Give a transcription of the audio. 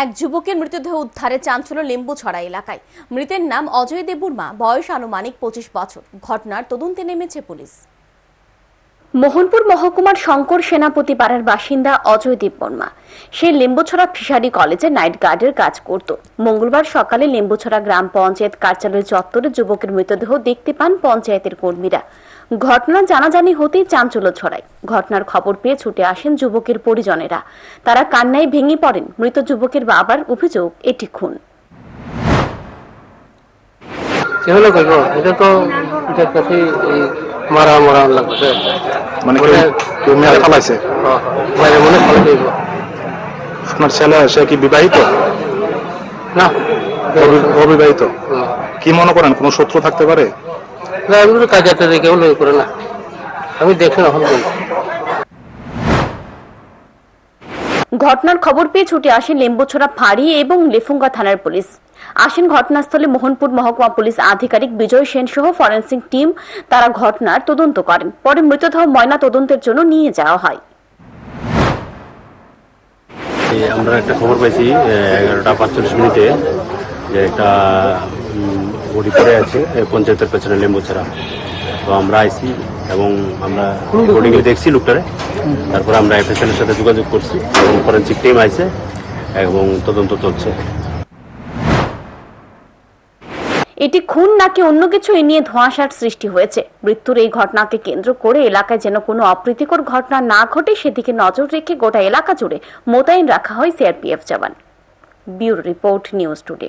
এক যুবকের মৃতদেহ উদ্ধারে চাঞ্চল্য লিম্বুছড়া এলাকায়। মৃতের নাম অজয় দেববর্মা, বয়স আনুমানিক পঁচিশ বছর। ঘটনার তদন্তে নেমেছে পুলিশ। মোহনপুর মহকুমার শঙ্কর সেনাপতি পাড়ার বাসিন্দা অজয় দীপ বর্মা সে লেম্বুছড়া ফিশারি কলেজে নাইট গার্ডের কাজ করত। মঙ্গলবার সকালে লেম্বুছড়া গ্রাম পঞ্চায়েত কার্যালয় চত্বরে যুবকের মৃতদেহ দেখতে পান পঞ্চায়েতের কর্মীরা। ঘটনা জানাজানি হতেই চাঞ্চল্য ছড়ায়। ঘটনার খবর পেয়ে ছুটে আসেন যুবকের পরিজনেরা। তারা কান্নায় ভেঙে পড়েন। মৃত যুবকের বাবার অভিযোগ, এটি খুন। সেগুলো করব এটা তো এটা কাছে এই মারা মারা লাগছে। মানে কেউ- মেরে ফেলাইছে? বাইরে মনে ফলে দিব আপনার ছেলে সে কি বিবাহিত? না। অবি- অবিবাহিত? হুম। কি মনে করেন কোনো শত্রু থাকতে পারে? না তো কাজে টাজে কেউ করে না। আমি দেখি না এখন ঘটনার খবর পেয়ে ছুটে আসেন লেম্বুছড়া ফাঁড়ি এবং লেফুঙ্গা থানার পুলিশ। আসেন ঘটনাস্থলে মোহনপুর মহকুমা পুলিশ আধিকারিক বিজয় সেন সহ ফরেন্সিক টিম। তারা ঘটনার তদন্ত করেন। পরে মৃতদেহ ময়না তদন্তের জন্য নিয়ে যাওয়া হয়। আমরা একটা খবর পাইছি এগারোটা পাঁচচল্লিশ মিনিটে যে একটা বডি পড়ে আছে পঞ্চায়েতের পেছনে লেম্বু ছাড়া তো আমরা আইছি এবং আমরা বোর্ডিংয়ে দেখছি লোকটারে। তারপরে আমরা এফএসএল এর সাথে যোগাযোগ করছি। এবং ফরেন্সিক টিম আইছে এবং তদন্ত চলছে। এটি খুন নাকি অন্য কিছু এ নিয়ে ধোঁয়াশার সৃষ্টি হয়েছে? মৃত্যুর এই ঘটনাকে কেন্দ্র করে এলাকায় যেন কোনো অপ্রীতিকর ঘটনা না ঘটে সেদিকে নজর রেখে গোটা এলাকা জুড়ে মোতায়েন রাখা হয় CRPF jawan. Bureau report news today.